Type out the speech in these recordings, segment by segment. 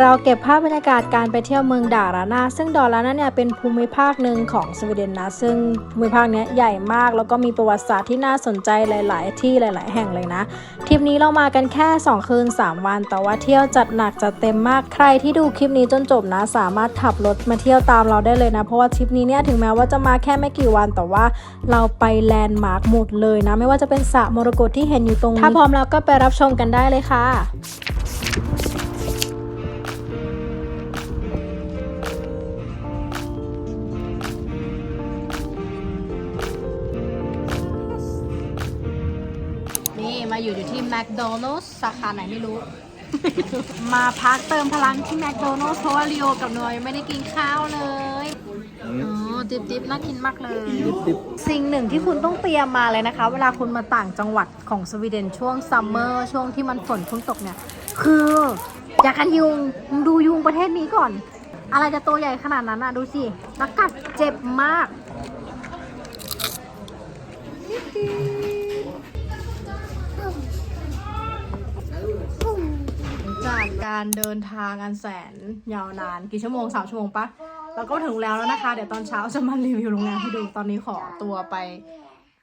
เราเก็บภาพบรรยากาศการไปเที่ยวเมืองดารานาซึ่งดารานาเนี่ยเป็นภูมิภาคหนึ่งของสวีเดนนะ ซึ่งภูมิภาคนี้ใหญ่มาก แล้วก็มีประวัติศาสตร์ที่น่าสนใจหลาย ๆ ที่หลาย ๆ แห่งเลยนะทริปนี้เรามากันแค่ 2 คืน 3 วัน แต่ว่าเที่ยวจัดหนักจัดเต็มมากใครที่ดูคลิปนี้จนจบนะ สามารถขับรถมาเที่ยวตามเราได้เลยนะ เพราะว่าทริปนี้เนี่ยถึงแม้ว่าจะมาแค่ไม่กี่วัน แต่ว่าเราไปแลนด์มาร์คหมดเลยนะ ไม่ว่าจะเป็นสระมรกตที่เห็นอยู่ตรงนี้ถ้าพร้อมแล้วก็ไปรับชมกันได้เลยค่ะ มาอยู่อยู่ที่แมคโดนัล s สาขาไหนไม่รู้ มาพักเติมพลังที่แมคโดนัล s เพราะว่าลีโอกับนอยไม่ได้กินข้าวเลยอ๋อดิบดิบน่ากินมากเลย สิ่งหนึ่งที่คุณต้องเตรียมมาเลยนะคะ เวลาคุณมาต่างจังหวัดของสวีเดนช่วงซัมเมอร์ช่วงที่มันฝนเพิ่งตกเนี่ย คือยากันยุงมึงดูยุงประเทศนี้ก่อน อะไรจะตัวใหญ่ขนาดนั้นอะ ดูสิแล้วกัดเจ็บมากจา การเดินทางอันแสนยาวนาน กี่ชั่วโมงสามชั่วโมงปะเราก็ถึงแล้วแล้วนะคะ เดี๋ยวตอนเช้าจะมารีวิวโรงแรมให้ดูตอนนี้ขอตัวไป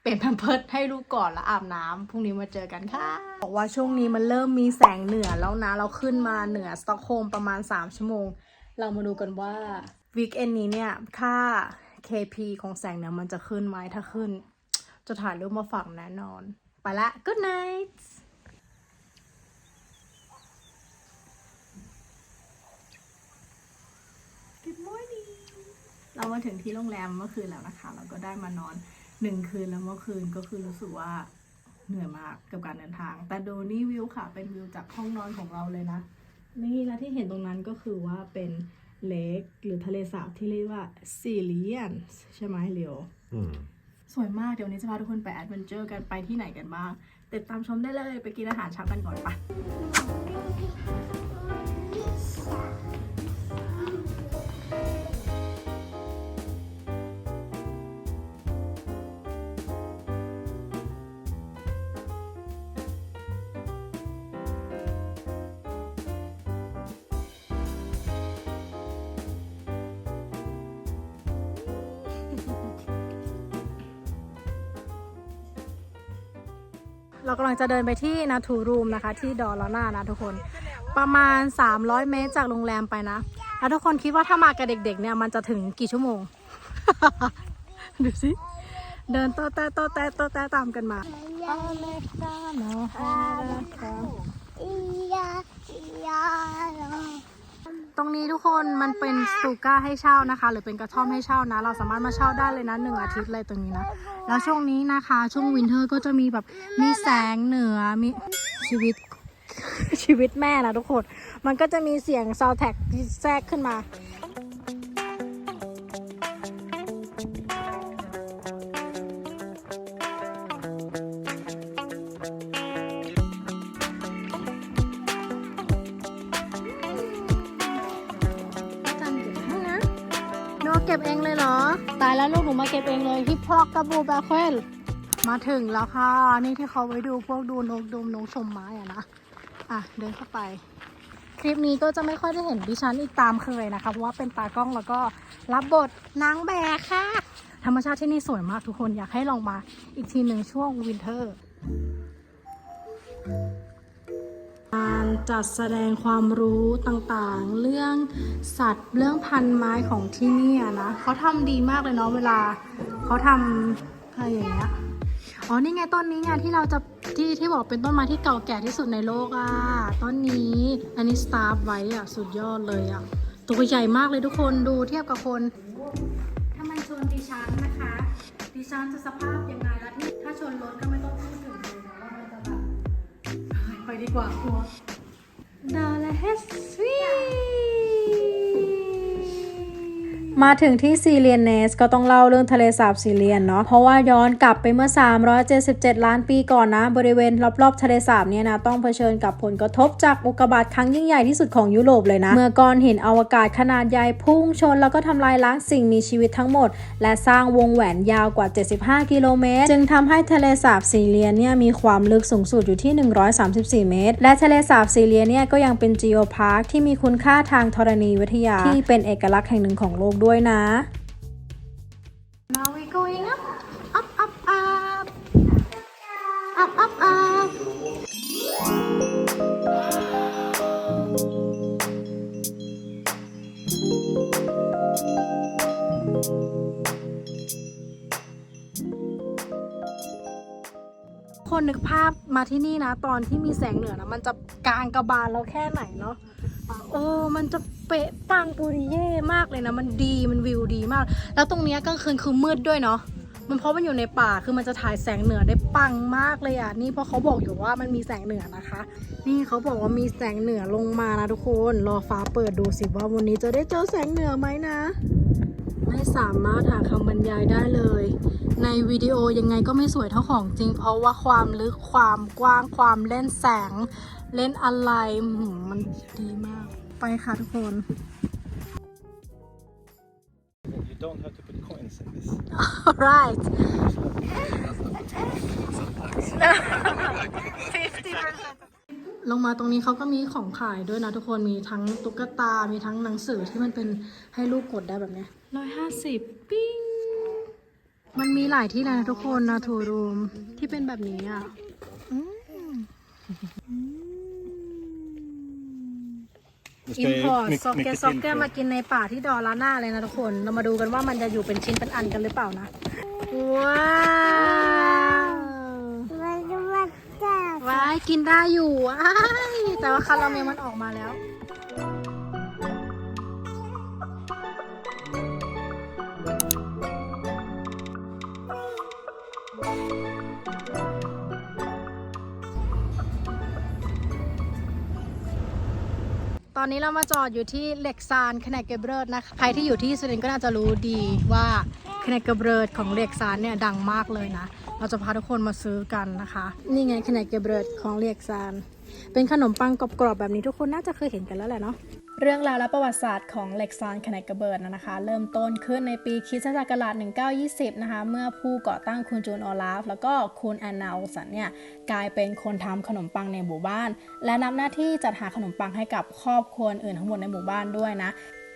เปลี่ยนแพมเพิร์ดให้ลูกก่อนแล้วอาบน้ำพรุ่งนี้มาเจอกันค่ะ บอกว่าช่วงนี้มันเริ่มมีแสงเหนือแล้วนะ เราขึ้นมาเหนือสต็อกโฮล์มประมาณ 3 ชั่วโมง เรามาดูกันว่าวีคเอนนี้เนี่ยค่า KP ของแสงเหนือมันจะขึ้นไหมถ้าขึ้น จะถ่ายรูปมาฝากแน่นอน ไปละ good night เรา มาถึงที่โรงแรมเมื่อคืนแล้วนะคะเราก็ได้มานอนหนึ่งคืนแล้วเมื่อคืนก็คือรู้สึกว่าเหนื่อยมากกับการเดินทาง แต่ดูนี่วิวค่ะ เป็นวิวจากห้องนอนของเราเลยนะ นี่แล้วที่เห็นตรงนั้นก็คือว่าเป็นเลกหรือทะเลสาบที่เรียกว่าซีเลียนใช่ไหมเลียว Mm. สวยมาก เดี๋ยววันนี้จะพาทุกคนไปแอดเวนเจอร์กันไปที่ไหนกันบ้างติดตามชมได้เลยไปกินอาหารเช้ากันก่อนปะ เรากำลังจะเดินไปที่นาทูรูมนะคะ ที่ดอลลาน่านะทุกคน ประมาณ 300 เมตรจากโรงแรมไปนะ แล้วทุกคนคิดว่าถ้ามากับเด็กๆเนี่ยมันจะถึงกี่ชั่วโมง ดูสิ เดินโต๊ะแต่โต๊ะแต่โต๊ะแต่ตามกันมา ตรงนี้ทุกคนมันเป็นสตูก้าให้เช่านะคะ หรือเป็นกระท่อมให้เช่านะ เราสามารถมาเช่าได้เลยนะหนึ่งอาทิตย์เลยตรงนี้นะ แล้วช่วงนี้นะคะ ช่วงวินเทอร์ก็จะมีแบบมีแสงเหนือมีชีวิตชีวิตแม่นะทุกคน มันก็จะมีเสียงซาวแท็กแทรกขึ้นมา เก็บเองเลยเหรอ ตายแล้วลูกหนูมาเก็บเองเลยฮิปพอกกระบูแบคเวนมาถึงแล้วค่ะ นี่ที่เขาไว้ดูพวกดูนกดูนกชมไม้อะนะ อะ เดินเข้าไป คลิปนี้ก็จะไม่ค่อยได้เห็นดิฉันอีกตามเคยนะคะ เพราะว่าเป็นตากล้องแล้วก็รับบทนางแบกค่ะ ธรรมชาติที่นี่สวยมากทุกคนอยากให้ลองมาอีกทีหนึ่งช่วงวินเทอร์การ จัดแสดงความรู้ต่างๆ เรื่องสัตว์เรื่องพันไม้ของที่นี่นะเขาทำดีมากเลยเนาะเวลาเขาทำอะไรอย่างเงี้ยอ๋อนี่ไงต้นนี้ไงที่เราจะที่ที่บอกเป็นต้นไม้ที่เก่าแก่ที่สุดในโลกอะต้นนี้อันนี้สตาร์ฟไว้อะสุดยอดเลยอะตัวใหญ่มากเลยทุกคนดูเทียบกับคน ถ้ามันชนดิฉันนะคะดิฉันจะสภาพยังไงแล้วที่ถ้าชนรถก็ไม่ต้องพูดถึงเลยนะว่ามันจะแบบไปดีกว่ากลัว ดาลาเฮสวี มาถึงที่ซีเรียนเนสก็ต้องเล่าเรื่องทะเลสาบซีเรียนเนาะเพราะว่าย้อนกลับไปเมื่อ 377 ล้านปีก่อนนะ บริเวณรอบๆทะเลสาบเนี่ยนะต้องเผชิญกับผลกระทบจากอุกกาบาตครั้งยิ่งใหญ่ที่สุดของยุโรปเลยนะ เมื่อก้อนหินอวกาศขนาดใหญ่พุ่งชน แล้วก็ทำลายล้างสิ่งมีชีวิตทั้งหมด และสร้างวงแหวนยาวกว่า 75 กิโลเมตร จึงทำให้ทะเลสาบซีเรียนเนี่ยมีความลึกสูงสุดอยู่ที่ 134 เมตร และทะเลสาบซีเรียนเนี่ยก็ยังเป็นจีโอพาร์คที่มีคุณค่าทางธรณีวิทยาที่เป็นเอกลักษณ์แห่งหนึ่งของโลกด้วยนะ Now we going up up up up up up up คนนึกภาพมาที่นี่นะ ตอนที่มีแสงเหนือนะมันจะกลางกระบาลเราแค่ไหนเนาะเออมันจะ เป๊ะปังปุริเย่มากเลยนะ มันดีมันวิวดีมาก แล้วตรงเนี้ยกลางคืนคือมืดด้วยเนาะมันเพราะมันอยู่ในป่าคือมันจะถ่ายแสงเหนือได้ปังมากเลยอะนี่เพราะเขาบอกอยู่ว่ามันมีแสงเหนือนะคะ นี่เขาบอกว่ามีแสงเหนือลงมานะทุกคนรอฟ้าเปิดดูสิว่าวันนี้จะได้เจอแสงเหนือไหมนะ ไม่สามารถหาคำบรรยายได้เลย ในวิดีโอยังไงก็ไม่สวยเท่าของจริง เพราะว่าความลึกความกว้างความเล่นแสง เล่นอะไรมันดีมาก ไปค่ะทุกคน You don't have to put coins in this. alright ลงมาตรงนี้เขาก็มีของขายด้วยนะทุกคนมีทั้งตุ๊กตา มีทั้งหนังสือที่มันเป็นให้ลูกกดได้แบบเนี้ร้อยห้าสิบปิ้ง มันมีหลายที่เลยนะทุกคนนะทูรูมที่เป็นแบบนี้อะอืม Nu อิ ska นพอ jag ร์ต mycket, ซอกเก mycket ซอก till เก för- มากินในป่าที่ดอลาน่าเลยนะทุกคน เรามาดูกันว่ามันจะอยู่เป็นชิ้นเป็นอันกันหรือเปล่านะ ว้าวว้ายกินได้อยู่ว้ายแต่ว่าคาราเมลมันออกมาแล้ว อนนี้เรามาจอดอยู่ที่เล็กซานคเนกเกเบิร์ดนะคะ ใครที่อยู่ที่สวีเดนก็น่าจะรู้ดีว่าคเนกเกเบิร์ดของเล็กซานเนี่ยดังมากเลยนะ เราจะพาทุกคนมาซื้อกันนะคะ นี่ไงคเนกเกเบิร์ดของเล็กซาน เป็นขนมปังกรอบๆแบบนี้ทุกคนน่าจะเคยเห็นกันแล้วแหละเนาะ เรื่องราวและประวัติศาสตร์ของเล็กซานคเนกเบิร์ดนะคะ เริ่มต้นขึ้นในปีคริสตศักราช 1920 นะคะ เมื่อผู้ก่อตั้งคุณจูนออลาฟ แล้วก็คุณแอนนาโอสันเนี่ย กลายเป็นคนทำขนมปังในหมู่บ้าน และนับหน้าที่จัดหาขนมปังให้กับครอบครัวอื่นทั้งหมดในหมู่บ้านด้วยนะ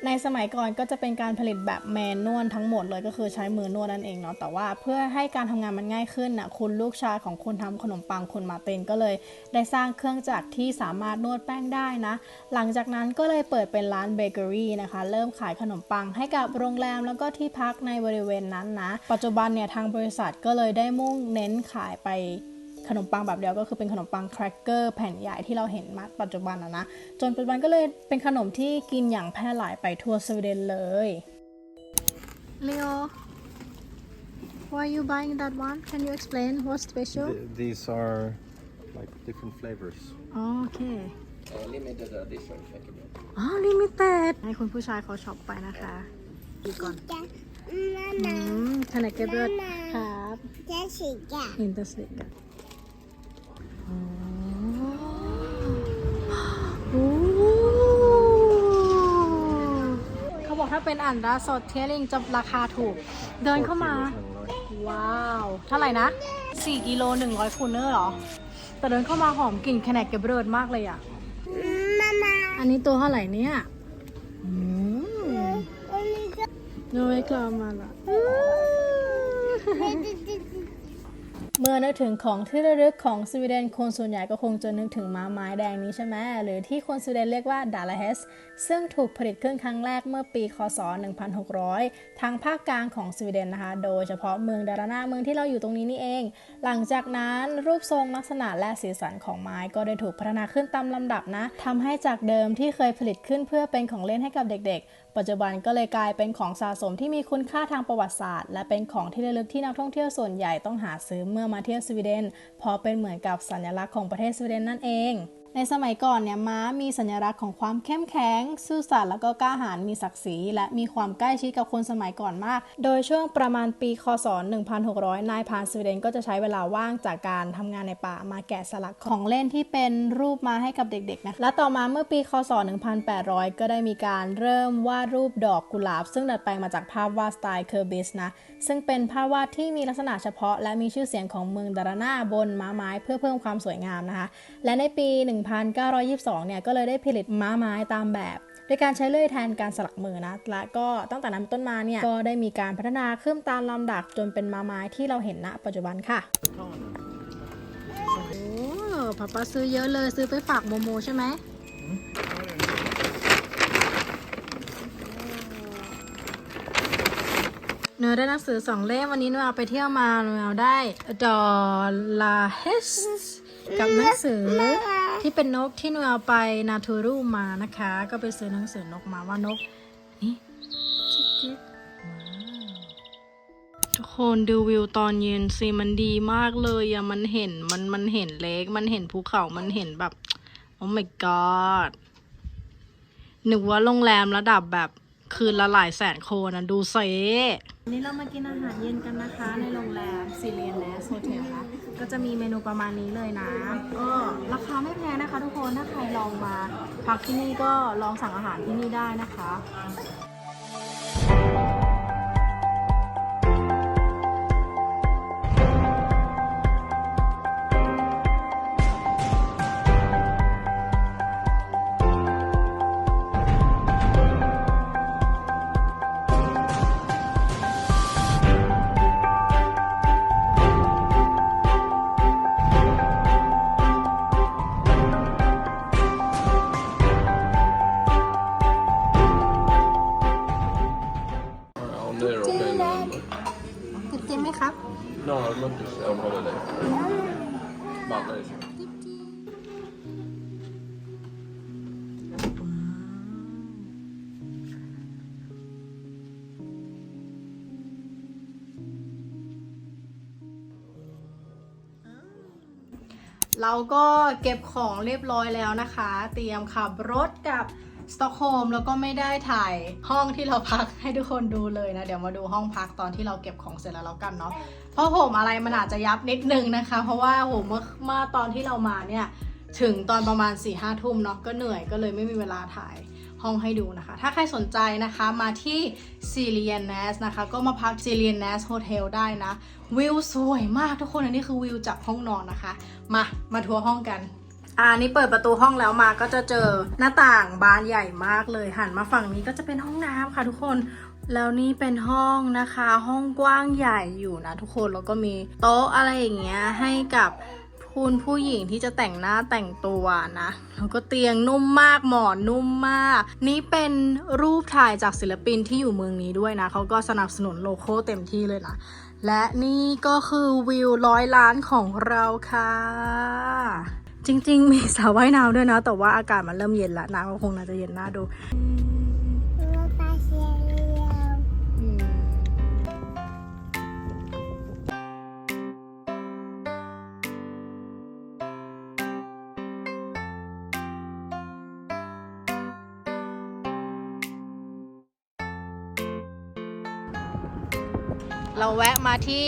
ในสมัยก่อนก็จะเป็นการผลิตแบบแมนนวลทั้งหมดเลยก็คือใช้มือนวดนั่นเองเนาะแต่ว่าเพื่อให้การทำงานมันง่ายขึ้นนะคุณลูกชายของคนทำขนมปังคุณมาร์ตินก็เลย ได้สร้างเครื่องจักรที่สามารถนวดแป้งได้นะ หลังจากนั้นก็เลยเปิดเป็นร้านเบเกอรี่นะคะ เริ่มขายขนมปังให้กับโรงแรมแล้วก็ที่พักในบริเวณนั้นนะ ปัจจุบันเนี่ยทางบริษัทก็เลยได้มุ่งเน้นขายไป ขนมปังแบบเดียวก็คือเป็นขนมปังแครกเกอร์แผ่นใหญ่ที่เราเห็นมาปัจจุบันนะนะ จนปัจจุบันก็เลยเป็นขนมที่กินอย่างแพร่หลายไปทั่วสวีเดนเลยเลโอ why you buying that one can you explain what's special Th- These are like different flavors. อ๋อโอเค limited edition Knäckebröd. อ๋อ limited ให้คุณผู้ชายเขาช็อปไปนะคะดูก่อนอืมขนาดเก็บเลือดครับ Jessica. อินเตอร์สลิกอะโอ้เขาบ อกถ้าเป็นอันดาสดเทลลิงจะราคาถูก เดินเข้ามา ว้าว เท่าไหร่นะ 4 กิโล 100คูเนอร์เหรอ แต่เดินเข้ามาหอมกลิ่นแคเนกเกเบิร์ดมากเลยอะ Mama. อันนี้ตัวเท่าไหร่เนี่ยอืม Only ดูไว้กลามาละ the เมื่อนึกถึงของที่ระลึกของสวีเดนคนส่วนใหญ่ก็คงจะนึกถึงม้าไม้แดงนี้ใช่ไหมหรือที่คนสวีเดนเรียกว่าดาลาเฮสซึ่งถูกผลิตขึ้นครั้งแรกเมื่อปี คศ 1600 ทางภาคกลางของสวีเดนนะคะ โดยเฉพาะเมืองดารานาเมืองที่เราอยู่ตรงนี้นี่เอง หลังจากนั้นรูปทรงลักษณะและสีสันของไม้ก็ได้ถูกพัฒนาขึ้นตามลำดับนะทำให้จากเดิมที่เคยผลิตขึ้นเพื่อเป็นของเล่นให้กับเด็กๆ ปัจจุบันก็เลยกลายเป็นของสะสมที่มีคุณค่าทางประวัติศาสตร์ และเป็นของที่ระลึกที่นักท่องเที่ยวส่วนใหญ่ต้องหาซื้อเมื่อมาเที่ยวสวีเดนเพราะเป็นเหมือนกับสัญลักษณ์ของประเทศสวีเดนนั่นเอง ในสมัยก่อนเนี่ยม้ามีสัญลักษณ์ของความเข้มแข็ง ซื่อสัตย์แล้วก็กล้าหาญมีศักดิ์ศรีและมีความใกล้ชิดกับคนสมัยก่อนมาก โดยช่วงประมาณปีคศ 1600 นายพรานสวีเดนก็จะใช้เวลาว่างจากการทำงานในป่ามาแกะสลักของเล่นที่เป็นรูปม้าให้กับเด็กๆนะและต่อมาเมื่อปีคศ 1800 ก็ได้มีการเริ่มวาดรูปดอกกุหลาบ ซึ่งดัดแปลงมาจากภาพวาดสไตล์เคอร์บิสนะซึ่งเป็นภาพวาดที่มีลักษณะเฉพาะ และมีชื่อเสียงของเมืองดารานาบนม้าไม้เพื่อเพิ่มความสวยงามนะคะและในปี1922 เนี่ยก็เลยได้ผลิตม้าไม้ตามแบบโดยการใช้เลื่อยแทนการสลักมือนะ และก็ตั้งแต่นั้นต้นมาเนี่ย ก็ได้มีการพัฒนาขึ้นตามลำดับจนเป็นม้าไม้ที่เราเห็นณปัจจุบันค่ะ โอ้ป้าป้าซื้อเยอะเลยซื้อไปฝากโมโมใช่ไหมเนื้อได้หนังสือสองเล่มวันนี้หนูเอาไปเที่ยวมาหนูเอได้ดอลลาเฮสกับหนังสือ ที่เป็นนกที่หนูเอาไปนาทูรูมานะคะ ก็ไปซื้อหนังสือนกมาว่านกนี่จิ๊กจิ๊กว้าวทุกคนดูวิวตอนเย็นสิมันดีมากเลยอะมันเห็นมันมันเห็นเล็ก มันเห็นภูเขามันเห็นแบบโอ้ my god นึกว่าโรงแรมระดับแบบคืนละหลายแสนโคนนะดูเซวันนี้เรามากินอาหารเย็นกันนะคะ ในโรงแรมซิเลียนแลสโฮเทลนะ ก็จะมีเมนูประมาณนี้เลยนะก็ราคาไม่แพงนะคะ ทุกคนถ้าใครลองมาพักที่นี่ก็ลองสั่งอาหารที่นี่ได้นะคะ เราก็เก็บของเรียบร้อยแล้วนะคะ เตรียมขับรถกับสตอกโฮมแล้วก็ไม่ได้ถ่ายห้องที่เราพักให้ทุกคนดูเลยนะ เดี๋ยวมาดูห้องพักตอนที่เราเก็บของเสร็จแล้วแล้วกันเนาะเพราะผมอะไรมันอาจจะยับนิดนึงนะคะ เพราะว่าผมเมื่อเมื่อตอนที่เรามาเนี่ยถึงตอนประมาณ4ี่ห้าทุ่มเนาะก็เหนื่อยก็เลยไม่มีเวลาถ่าย ห้องให้ดูนะคะ ถ้าใครสนใจนะคะมาที่ c i l i a n n a s นะคะ ก็มาพัก c i l i a n n a s Hotel ได้นะ วิวสวยมากทุกคนอันนี้คือวิวจากห้องนอนนะคะ มา มาทัวร์ห้องกันอ่านี่เปิดประตูห้องแล้วมาก็จะเจอหน้าต่างบานใหญ่มากเลย หันมาฝั่งนี้ก็จะเป็นห้องน้ำค่ะทุกคน แล้วนี่เป็นห้องนะคะ ห้องกว้างใหญ่อยู่นะทุกคน แล้วก็มีโต๊ะอะไรอย่างเงี้ยให้กับ คุณผู้หญิงที่จะแต่งหน้าแต่งตัวนะแล้วก็เตียงนุ่มมากหมอนนุ่มมาก นี่เป็นรูปถ่ายจากศิลปินที่อยู่เมืองนี้ด้วยนะเขาก็สนับสนุนโลโก้เต็มที่เลยนะและนี่ก็คือวิวร้อยล้านของเราค่ะ จริงๆ มีสระว่ายน้ำด้วยนะ แต่ว่าอากาศมันเริ่มเย็นแล้วน้ำก็คงน่าจะเย็นน่าดู เราแวะมาที่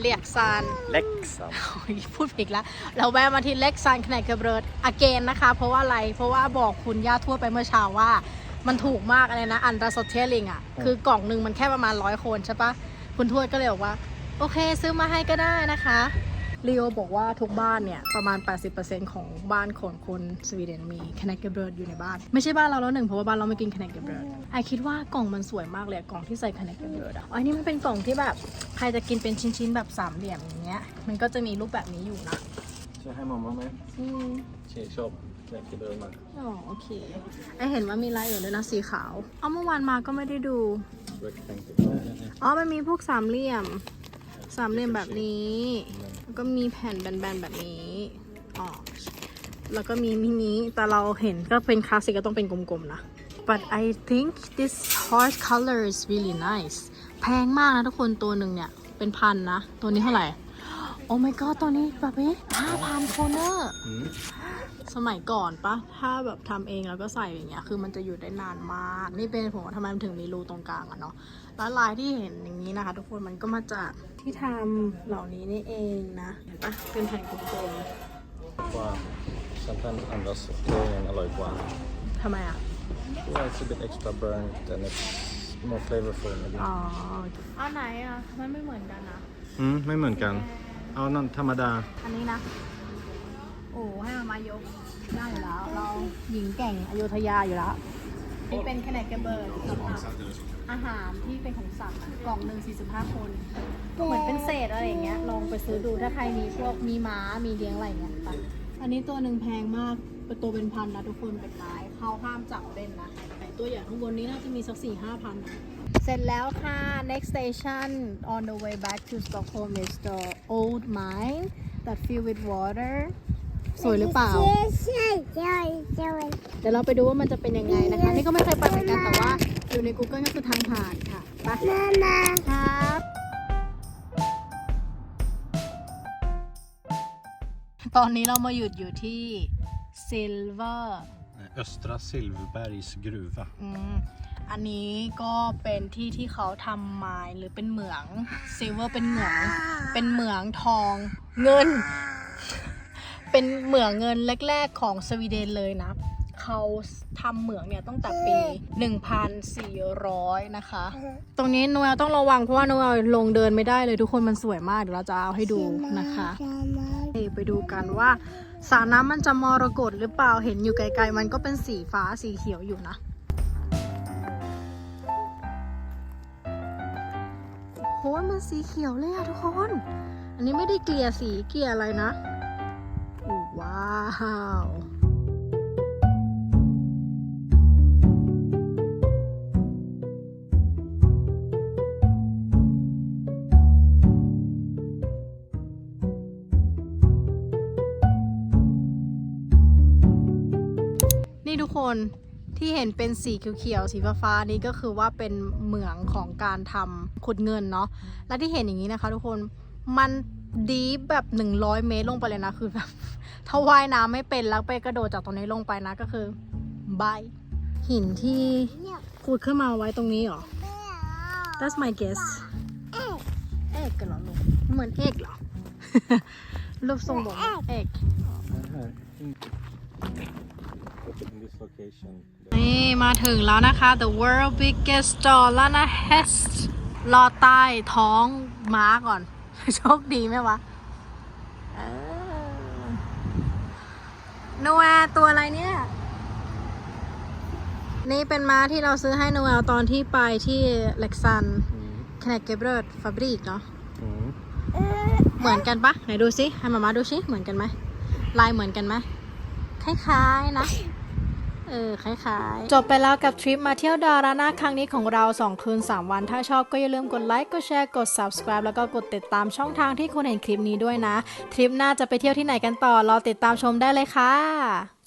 เลียกซาน Leksand. โอ้ยพูดผิดแล้วเราแวะมาที่เล็กซานคเนกเบิร์ดอเกนนะคะ เพราะว่าอะไร เพราะว่าบอกคุณย่าทวดไปเมื่อเช้าว่า มันถูกมากอะไรนะ อันดาสเทลลิงอะ คือกล่องหนึ่งมันแค่ประมาณร้อยคนใช่ปะคุณทวดก็เลยบอกว่า โอเค ซื้อมาให้ก็ได้นะคะ ลีโอบอกว่าทุกบ้านเนี่ย ประมาณ 80%ของบ้านของคนสวีเดนมีคเนกเบิร์ดอยู่ในบ้าน ไม่ใช่บ้านเราแล้วหนึ่งเพราะว่าบ้านเราไม่กินคเนกเบิร์ดไอคิดว่ากล่องมันสวยมากเลยอะกล่องที่ใส่คเนกเบิร์ดอะอ๋ออันนี้มันเป็นกล่องที่แบบใครจะกินเป็นชิ้นๆแบบสามเหลี่ยมอย่างเงี้ยมันก็จะมีรูปแบบนี้อยู่นะ Så här mamma med. อืม Tjej shop. Knäckebröd med. อ๋อโอเคไอเห็นว่ามีลายอื่นด้วยนะสีขาวเอาเมื่อวานมาก็ไม่ได้ดู Rectangle. อ๋อมันมีพวกสามเหลี่ยม สามเหลี่ยมแบบนี้ แล้วก็มีแผ่นแบนๆแบบนี้อ๋อแล้วก็มีมินิแต่เราเห็นก็เป็นคลาสสิกก็ต้องเป็นกลมๆนะ but I think this horse color is really nice แพงมากนะทุกคนตัวหนึ่งเนี่ย เป็นพันนะ ตัวนี้เท่าไหร่ โอ้ my god ตัวนี้แบบนี้ห้าพันโคเนอร์สมัยก่อนปะถ้าแบบทำเองแล้วก็ใส่อย่างเงี้ย คือมันจะอยู่ได้นานมาก นี่เป็นผมทำไมมันถึงมีรูตรงกลางอะเนาะ แล้วลายที่เห็นอย่างนี้นะคะ ทุกคนมันก็มาจากที่ทำเหล่านี้นี่เองนะเห็นปะเป็นแผ่นกลมๆว่า sometimes andra sorteringen อร่อยกว่าทำไมอะ Yeah, it's a bit extra burnt and it's more flavorful maybe อ๋อเอาไหนอะมันไม่เหมือนกันนะอืมไม่เหมือนกัน เอานั่นธรรมดา อันนี้นะ โอ้ให้มามายกได้อยู่แล้ว เราหญิงแก่งอโยธยาอยู่แล้ว นี่เป็นแคเนกเกเบิร์ดสำหรับอาหารที่เป็นของสัตว์อะกล่องหนึ่ง45 คน เหมือนเป็นเศษอะไรอย่างเงี้ย ลองไปซื้อดูถ้าใครมีพวกมีม้ามีเลี้ยงอะไรอย่างเงี้ยไปอันนี้ตัวหนึ่งแพงมากเป็นตัวเป็นพันนะทุกคนเป็นไม้เข้าห้ามจับเล่นนะแต่ตัวใหญ่ข้างบนนี้น่าจะมีสักสี่ห้าพันเสร็จแล้วค่ะ next station on the way back to Stockholm is the old mine that filled with water สวยหรือเปล่า เดี๋ยวเราไปดูว่ามันจะเป็นยังไงนะคะ นี่ก็ไม่เคยไปเหมือนกันแต่ว่า อยู่ใน Google ก็คือทางผ่านค่ะไปมามาครับตอนนี้เรามาหยุดอยู่ที่ Silver Östra Silverbergs gruva อันนี้ก็เป็นที่ที่เขาทำไมล์หรือเป็นเหมืองซิลเวอร์เป็นเหมือง เป็นเหมืองทองเงิน เป็นเหมืองเงินแรก ๆ ของสวีเดนเลยนะ เขาทำเหมืองเนี่ยตั้งแต่ปี 1,400 นะคะ ตรงนี้นวลต้องระวังเพราะว่านวลลงเดินไม่ได้เลยทุกคนมันสวยมาก เดี๋ยวเราจะเอาให้ดูนะคะไปดูกันว่าสระน้ำมันจะมรกตหรือเปล่าเห็นอยู่ไกลๆ มันก็เป็นสีฟ้าสีเขียวอยู่นะโอ้ยมันสีเขียวเลยอะทุกคน อันนี้ไม่ได้เกลี่ยสีเกลี่ยอะไรนะโอ้ ว้าวนี่ทุกคนที่เห็นเป็นสีเขียวๆสีฟ้าๆนี้ก็คือว่าเป็นเหมืองของการทำขุดเงินเนาะและที่เห็นอย่างนี้นะคะ ทุกคนมัน ดีฟแบบ100เมตรลงไปเลยนะ คือแบบถ้าว่ายน้ำไม่เป็นแล้วไปกระโดดจากตรงนี้ลงไปนะก็คือบายหินที่ขุดขึ้นมาไว้ตรงนี้เหรอ That's my guess เอกกันหรอลูกเหมือนเอกเหรอรูปทรงบอกเอก นี่มาถึงแล้วนะคะ the world biggest store ลานะ Hest รอใต้ท้องม้าก่อน โชคดีไหมวะนัวตัวอะไรเนี่ย นี่เป็นม้าที่เราซื้อให้นัวตอนที่ไปที่เล็กซันแคนกเกเบิร์ดฟาบริกเนาะเหมือนกันปะไหนดูสิให้มามาดูสิเหมือนกันไหมลายเหมือนกันไหมคล้ายๆนะ เออคล้ายๆ จบไปแล้วกับทริปมาเที่ยวดารานาครั้งนี้ของเรา 2 คืน 3 วัน ถ้าชอบก็อย่าลืมกดไลค์ กดแชร์ กด subscribe แล้วก็กดติดตามช่องทางที่คุณเห็นคลิปนี้ด้วยนะ ทริปหน้าจะไปเที่ยวที่ไหนกันต่อ รอติดตามชมได้เลยค่ะ